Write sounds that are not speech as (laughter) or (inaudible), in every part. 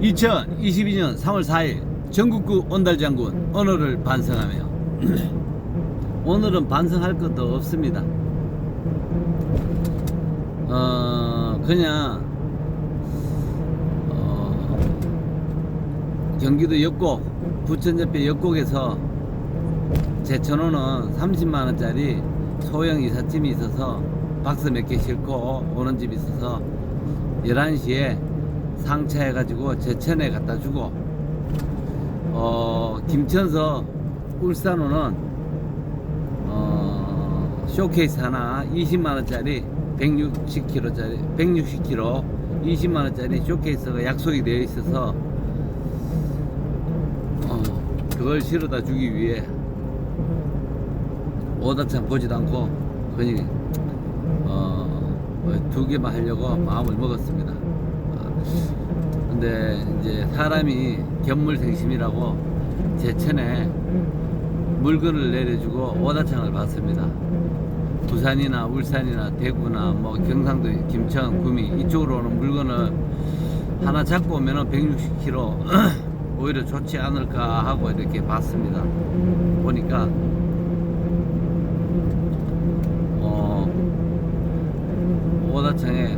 2022년 3월 4일 전국구 온달장군 언어를 반성하며 (clears throat) 오늘은 반성할 것도 없습니다. 어 그냥 어, 경기도 역곡 부천 옆에 역곡에서 제천호는 30만 원짜리 소형 이삿짐이 있어서 박스 몇 개 싣고 오는 집이 있어서 11시에 상차해가지고 제천에 갖다 주고 어 김천서 울산호는 어 쇼케이스 하나 20만원짜리 160kg짜리 160kg 20만원짜리 쇼케이스가 약속이 되어 있어서 어 그걸 실어다 주기 위해 오다창 보지도 않고 그냥 어, 두 개만 하려고 마음을 먹었습니다. 아, 근데 이제 사람이 견물생심이라고 제 천에 물건을 내려주고 오다창을 받습니다. 부산이나 울산이나 대구나 뭐 경상도 김천 구미 이쪽으로 오는 물건을 하나 잡고 오면은 160kg (clears throat) 오히려 좋지 않을까 하고 이렇게 봤습니다. 보니까 어 오다창에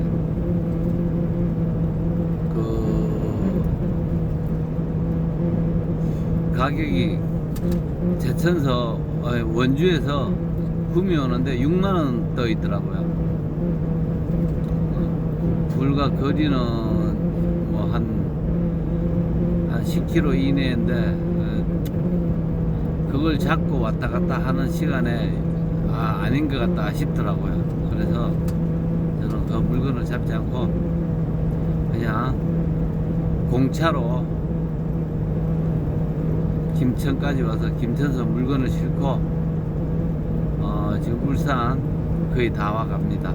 그 가격이 제천서 원주에서 구미 오는데 6만 원 떠 있더라고요. 어, 불과 거리는 뭐한한 10km 이내인데 어, 그걸 잡고 왔다 갔다 하는 시간에 아, 아닌 것 같다 싶더라고요. 그래서 저는 그 물건을 잡지 않고 그냥 공차로 김천까지 와서 김천서 물건을 싣고 어, 지금 울산 거의 다 와갑니다.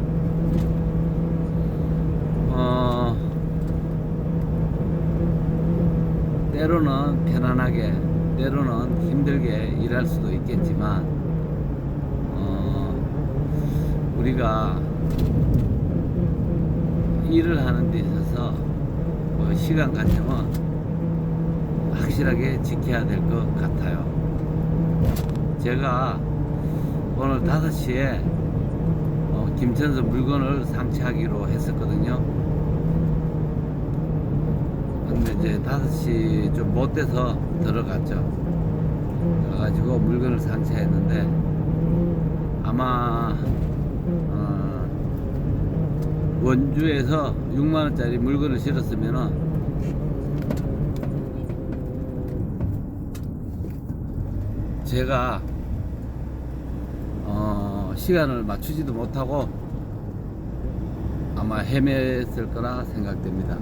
어, 때로는 편안하게, 때로는 힘들게 일할 수도 있겠지만, 어, 우리가 일을 하는 데 있어서 뭐 시간 관념은 확실하게 지켜야 될 것 같아요. 제가 오늘 5시에 어, 김천서 물건을 상차하기로 했었거든요. 근데 이제 5시 좀 못 돼서 들어갔죠. 가가지고 물건을 상차했는데 아마 어, 원주에서 6만원짜리 물건을 실었으면은 제가 어, 시간을 맞추지도 못하고 아마 헤맸을 거라 생각됩니다.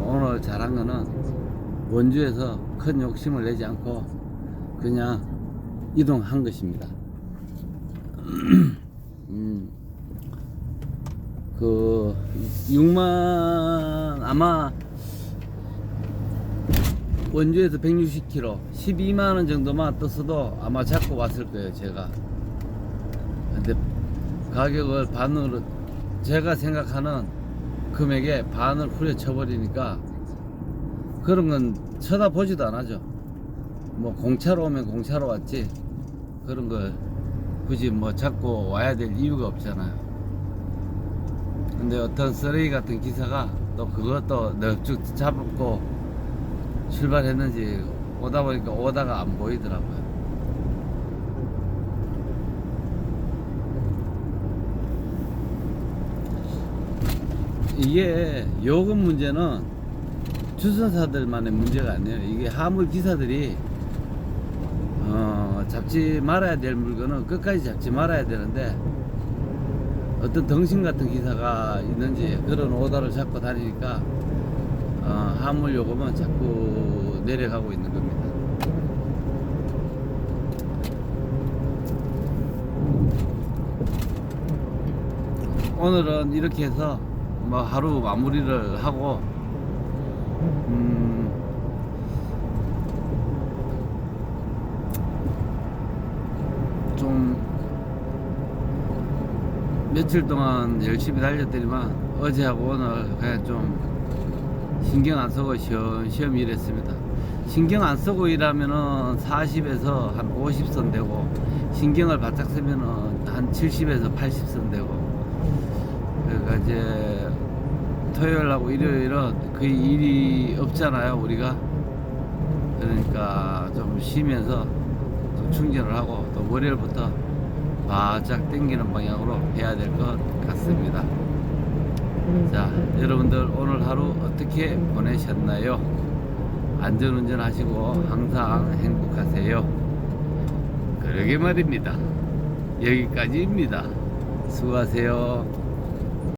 오늘 잘한 거는 원주에서 큰 욕심을 내지 않고 그냥 이동한 것입니다. (clears throat) 음, 그 6만 아마 원주에서 160km 12만 원 정도만 떴어도 아마 잡고 왔을 거예요 제가. 근데 가격을 반으로 제가 생각하는 금액에 반을 후려쳐 버리니까 그런 건 쳐다보지도 안 하죠. 뭐 공차로 오면 공차로 왔지. 그런 걸 굳이 뭐 잡고 와야 될 이유가 없잖아요. 근데 어떤 쓰레기 같은 기사가 또 그것도 넓죽 잡고 출발했는지 오다 보니까 오다가 안 보이더라고요. 이게 요금 문제는 주선사들만의 문제가 아니에요. 이게 화물 기사들이 어, 잡지 말아야 될 물건은 끝까지 잡지 말아야 되는데 어떤 덩신 같은 기사가 있는지 그런 오다를 잡고 다니니까 어, 화물 요금은 자꾸 내려가고 있는 겁니다. 오늘은 이렇게 해서 뭐 하루 마무리를 하고 음, 좀 며칠 동안 열심히 달렸더니만 어제하고 오늘 그냥 좀 신경 안 쓰고 시험시험 일했습니다. 신경 안 쓰고 일하면은 40에서 한 50선 되고 신경을 바짝 쓰면은 한 70에서 80선 되고 그러니까 이제 토요일하고 일요일은 거의 일이 없잖아요 우리가 그러니까 좀 쉬면서 좀 충전을 하고 또 월요일부터 바짝 당기는 방향으로 해야 될 것 같습니다. 자, 여러분들 오늘 하루 어떻게 보내셨나요? 안전운전 하시고 항상 행복하세요. 그러게 말입니다. 여기까지입니다. 수고하세요.